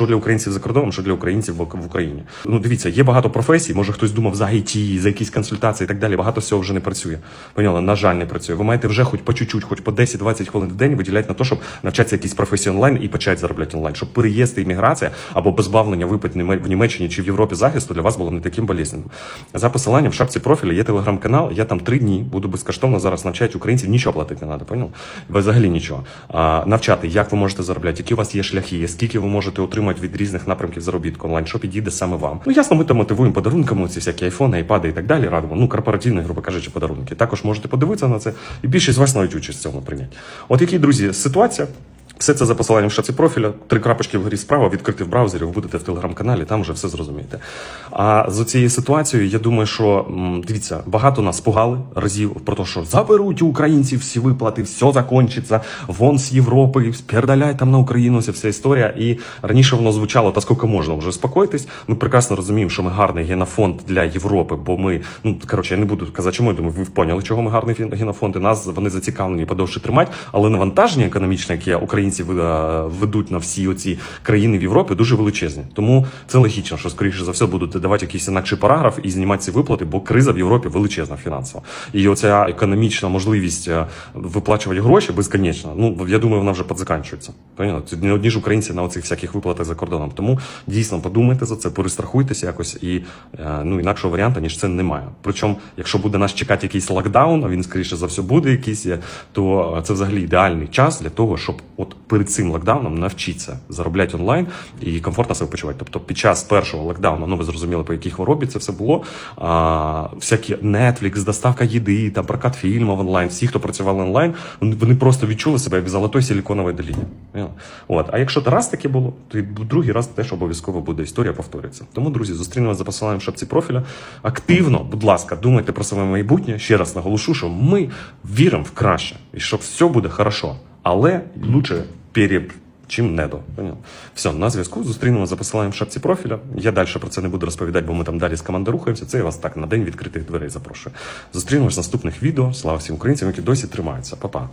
що для українців за кордоном, що для українців в Україні. Ну дивіться, є багато професій. Може хтось думав за IT, за якісь консультації і так далі. Багато всього вже не працює. Поняла, на жаль, не працює. Ви маєте вже хоч по чуть-чуть, хоч по 10-20 хвилин в день виділяти на те, щоб навчатися якісь професії онлайн і почати заробляти онлайн, щоб переїзд і імміграція або позбавлення випит в Німеччині чи в Європі захисту для вас було не таким болезненним. За посиланням в шапці профіля є телеграм-канал. Я там три дні буду безкоштовно зараз навчати українців. Нічого платити не треба, поняв? Взагалі нічого. А, навчати, як ви можете заробляти, які у вас є шляхи, скільки ви можете отримати від різних напрямків заробітку онлайн, що підійде саме вам. Ну ясно, ми там мотивуємо подарунками, ці всякі айфони, айпади і так далі. Радимо. Ну корпоративні, грубо кажучи, подарунки. Також можете подивитися на це, і більшість з вас навіть участь в цьому прийняти. От які, друзі, ситуація. Все це за посиланням в шаці профіля, три крапочки вгорі справа, відкрити в браузері, ви будете в телеграм-каналі, там вже все зрозумієте. А з цією ситуацією, я думаю, що дивіться, багато нас пугали разів про те, що заберуть у українців всі виплати, все закінчиться, вон з Європи, передаляй там на Україну, ця вся історія. І раніше воно звучало, та скільки можна вже спокойтесь. Ми прекрасно розуміємо, що ми гарний генофонд для Європи, бо ми, ну коротше, я не буду казати, чому я думаю, ви поняли, чого ми гарний генофонд, і нас вони зацікавлені подовше тримати, але навантаження економічне, яке українці е, ведуть на всі оці країни в Європі, дуже величезні. Тому це логічно, що скоріше за все будуть давати якийсь інакший параграф і знімати ці виплати, бо криза в Європі величезна фінансова. І оця економічна можливість е, виплачувати гроші безконечно. Ну я думаю, вона вже підзаканчується. Понятно? Не одні ж українці на оцих всяких виплатах за кордоном. Тому дійсно подумайте за це, перестрахуйтеся якось і е, ну інакшого варіанту, ніж це немає. Причому, якщо буде нас чекати якийсь локдаун, а він скоріше за все буде якийсь, то це взагалі ідеальний час для того, щоб от перед цим локдауном навчитися заробляти онлайн і комфортно себе почувати. Тобто під час першого локдауну, ну ви зрозуміли, по якій хворобі це все було. А, всякі Netflix, доставка їди, там прокат фільмів онлайн, всі, хто працювали онлайн, вони просто відчули себе як в золотої силіконової доліні. От. А якщо раз таке було, то і другий раз теж обов'язково буде історія повториться. Тому, друзі, зустрінемося за посиланням в шапці профіля. Активно, будь ласка, думайте про своє майбутнє. Ще раз наголошу, що ми віримо в краще і що все буде хорошо. Але лучше перед чим недо. Все, на зв'язку зустрінемо за посиланням в шапці профіля. Я далі про це не буду розповідати, бо ми там далі з команди рухаємося. Це я вас так на день відкритих дверей запрошую. Зустрінемось в наступних відео. Слава всім українцям, які досі тримаються. Па-па.